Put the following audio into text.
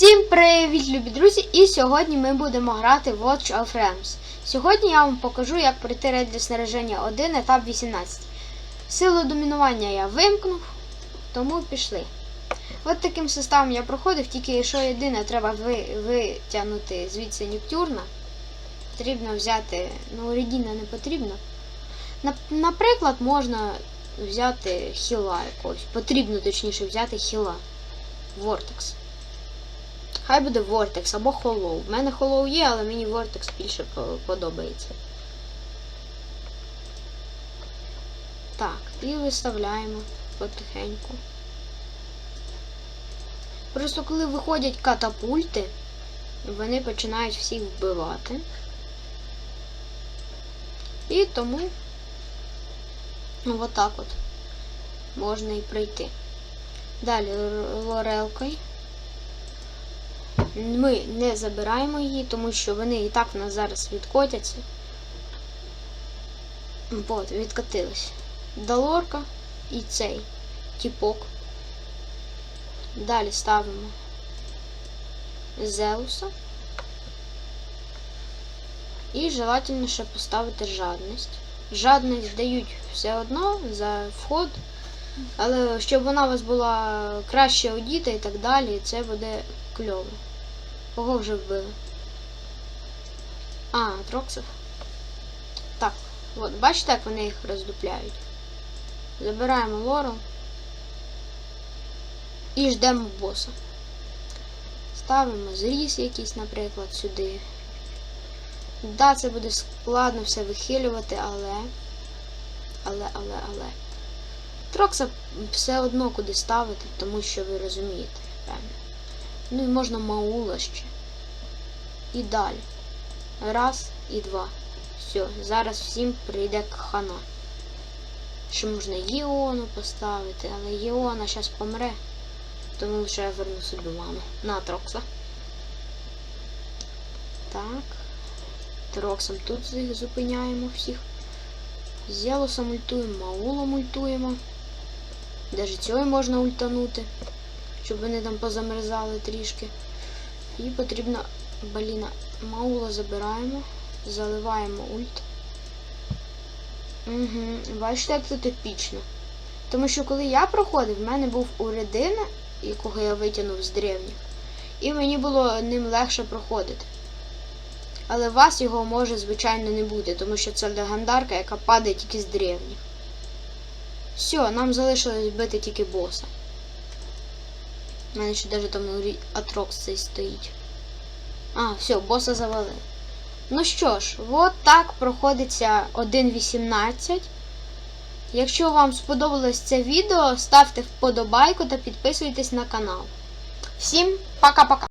Всім привіт, любі друзі! І сьогодні ми будемо грати в Watch of Realms. Сьогодні я вам покажу, як пройти рейд для снаряження 1, етап 18. Силу домінування я вимкнув, тому пішли. От таким составом я проходив, тільки що єдине, треба ви, витягнути звідси Нюктюрна. Потрібно взяти, ну, Редіна не потрібно. Наприклад, можна взяти хіла якогось. Потрібно точніше взяти хіла. Вортекс. Хай буде Vortex або Hollow. В мене Hollow є, але мені Vortex більше подобається. Так, і виставляємо потихеньку. Просто коли виходять катапульти, вони починають всіх вбивати. І тому отак от можна і пройти. Далі лорелкою. Ми не забираємо її, тому що вони і так в нас зараз відкотяться. От, відкотились. Далорка і цей тіпок. Далі ставимо Зеуса. І желательно ще поставити жадність. Жадність дають все одно за вход, але щоб вона у вас була краще одіта і так далі, це буде кльово. Кого вже вбили? А, Троксов. Так, от, бачите, як вони їх роздупляють. Забираємо лору. І ждемо боса. Ставимо зріз якийсь, наприклад, сюди. Да, це буде складно все вихилювати, але. Але, але, але. Трокса все одно куди ставити, тому що ви розумієте, певно. Ну і можна Маула ще. І далі. Раз і два. Все, зараз всім прийде хана. Ще можна Єону поставити, але Єона зараз помре. Тому лише я верну собі ману. На Трокса. Так. Троксом тут зупиняємо всіх. Зелосом ультуємо, Маулом ультуємо. Даже цього можна ультанути щоб вони там позамерзали трішки. І потрібно, баліна, маула забираємо, заливаємо ульт. Угу. Бачите, як тут епічно. Тому що коли я проходив, в мене був Уредина, якого я витягнув з древніх, і мені було ним легше проходити. Але у вас його може, звичайно, не бути, тому що це легендарка, яка падає тільки з древніх. Все, нам залишилось бити тільки боса. У мене ще навіть там Атрокс цей стоїть. А, все, боса завалили. Ну що ж, от так проходиться 1.18. Якщо вам сподобалось це відео, ставте вподобайку та підписуйтесь на канал. Всім пока-пока!